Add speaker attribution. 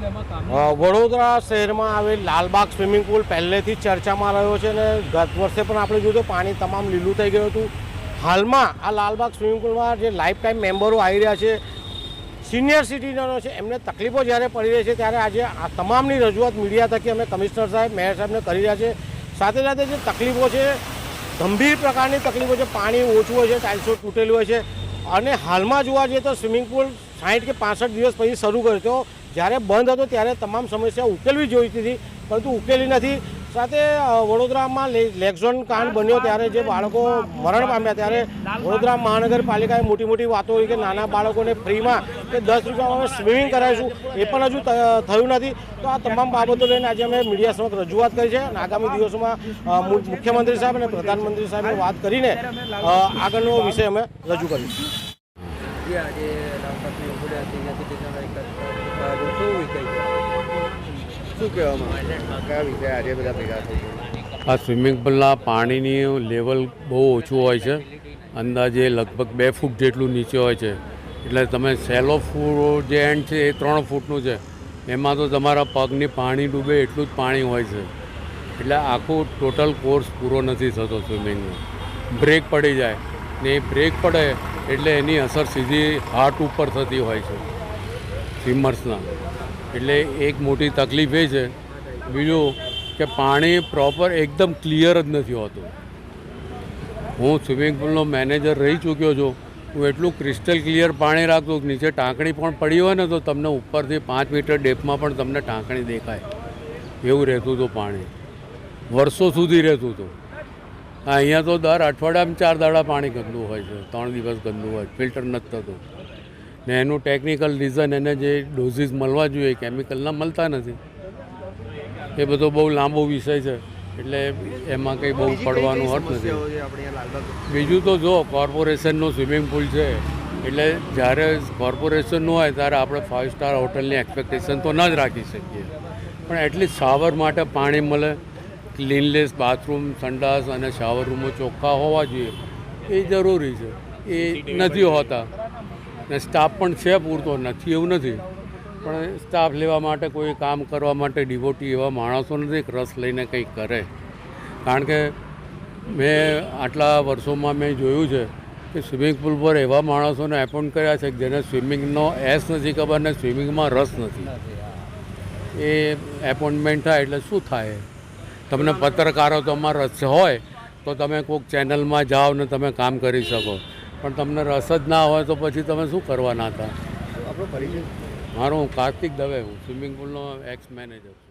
Speaker 1: વડોદરા શહેરમાં આવેલ Lalbaug swimming pool પહેલેથી ચર્ચામાં રહ્યો છે અને ગત વર્ષે પણ આપણે જોયું પાણી તમામ લીલું થઈ ગયું હતું. હાલમાં આ લાલબાગ સ્વિમિંગ પુલમાં જે લાઈફ ટાઈમ મેમ્બરો આવી રહ્યા છે, સિનિયર સિટીઝનો છે, એમને તકલીફો જ્યારે પડી રહી છે ત્યારે આજે આ તમામની રજૂઆત મીડિયા થકી અમે કમિશનર સાહેબ, મેયર સાહેબને કરી રહ્યા છે. સાથે સાથે જે તકલીફો છે, ગંભીર પ્રકારની તકલીફો છે, પાણી ઓછું હોય છે, ટાઇલ્સો તૂટેલી હોય છે. અને હાલમાં જોવા જઈએ તો સ્વિમિંગ પુલ સાઠ કે પાસઠ દિવસ પછી શરૂ કર્યો જ્યારે બંધ હતો ત્યારે તમામ સમસ્યા ઉકેલવી જોઈતી હતી પરંતુ ઉકેલી નથી. સાથે વડોદરામાં લેક્ઝોન કાંડ બન્યો ત્યારે જે બાળકો મરણ પામ્યા ત્યારે વડોદરા મહાનગરપાલિકાએ મોટી મોટી વાતો હોય કે નાના બાળકોને ફ્રીમાં કે દસ રૂપિયામાં અમે સ્વિમિંગ કરાવીશું. એ પણ હજુ થયું નથી. તો આ તમામ બાબતો લઈને આજે અમે મીડિયા સમક્ષ રજૂઆત કરી છે અને આગામી દિવસોમાં મુખ્યમંત્રી સાહેબ અને પ્રધાનમંત્રી સાહેબને વાત કરીને આગળનો વિષય અમે રજૂ કરીશું.
Speaker 2: જે આજે લાલબાગની ઉભોડા સિનિયર સિટીઝનના એક બાજુ શું છે શું કહેવામાં કયા વિષય આજે બધા ભેગા થઈ ગયા
Speaker 3: આ સ્વિમિંગ પુલના પાણીની લેવલ બહુ ઓછું હોય છે. અંદાજે લગભગ બે ફૂટ જેટલું નીચે હોય છે. એટલે તમે સેલો ફૂટ જે એન્ડ છે એ ત્રણ ફૂટનું છે. એમાં તો તમારા પગની પાણી ડૂબે એટલું જ પાણી હોય છે. એટલે આખું ટોટલ કોર્સ પૂરો નથી થતો સ્વિમિંગનો બ્રેક પડી જાય. ને એ બ્રેક પડે એટલે એની અસર સીધી હાર્ટ ઉપર થતી હોય છે. સ્વિમર્સના એટલે એક મોટી તકલીફ એ છે, બીજું કે પાણી પ્રોપર એકદમ ક્લિયર જ નથી હોતું. હું સ્વિમિંગ પુલનો મેનેજર રહી ચૂક્યો છું. હું એટલું ક્રિસ્ટલ ક્લિયર પાણી રાખતું નીચે ટાંકણી પણ પડી હોય ને તો તમને ઉપરથી પાંચ મીટર ડેપમાં પણ તમને ટાંકણી દેખાય. એવું રહેતું હતું પાણી. વર્ષો સુધી રહેતું હતું. અહીંયા તો દર અઠવાડિયામાં ચાર દાડા પાણી ગંદુ હોય છે. ત્રણ દિવસ ગંદુ હોય ફિલ્ટર નથી થતું. ને એનું ટેકનિકલ રીઝન એને જે ડોઝીસ મળવા જોઈએ કેમિકલના મળતા નથી. એ બધો બહુ લાંબો વિષય છે. એટલે એમાં કંઈ બહુ પડવાનું અર્થ નથી. બીજું તો જો કોર્પોરેશનનું સ્વિમિંગ પુલ છે. એટલે જ્યારે કોર્પોરેશનનું હોય ત્યારે આપણે ફાઇવ સ્ટાર હોટલની એક્સપેક્ટેશન તો ન જ રાખી શકીએ. પણ એટલીસ્ટ શાવર માટે પાણી મળે ક્લીનલેસ બાથરૂમ, સંડાસ અને શાવર રૂમો ચોખ્ખા હોવા જોઈએ. એ જરૂરી છે. એ નથી હોતા. ને સ્ટાફ પણ છે પૂરતો. નથી એવું નથી. પણ સ્ટાફ લેવા માટે કોઈ કામ કરવા માટે ડિવોટી એવા માણસો નથી. રસ લઈને કંઈક કરે. કારણ કે મેં આટલા વર્ષોમાં મેં જોયું છે કે સ્વિમિંગ પુલ પર એવા માણસોને એપોઇન્ટ કર્યા છે કે જેને સ્વિમિંગનો એસ નથી ખબર ને સ્વિમિંગમાં રસ નથી. એ એપોઇન્ટમેન્ટ થાય એટલે શું થાય? તમને પત્રકારો તમારો રસ હોય તો તમે કોઈક ચેનલમાં જાઓ ને તમે કામ કરી શકો. પણ તમને રસ જ ના હોય તો પછી તમે શું કરવાના હતા? મારું કાર્તિક દવે હું સ્વિમિંગ પુલનો એક્સ મેનેજર છું.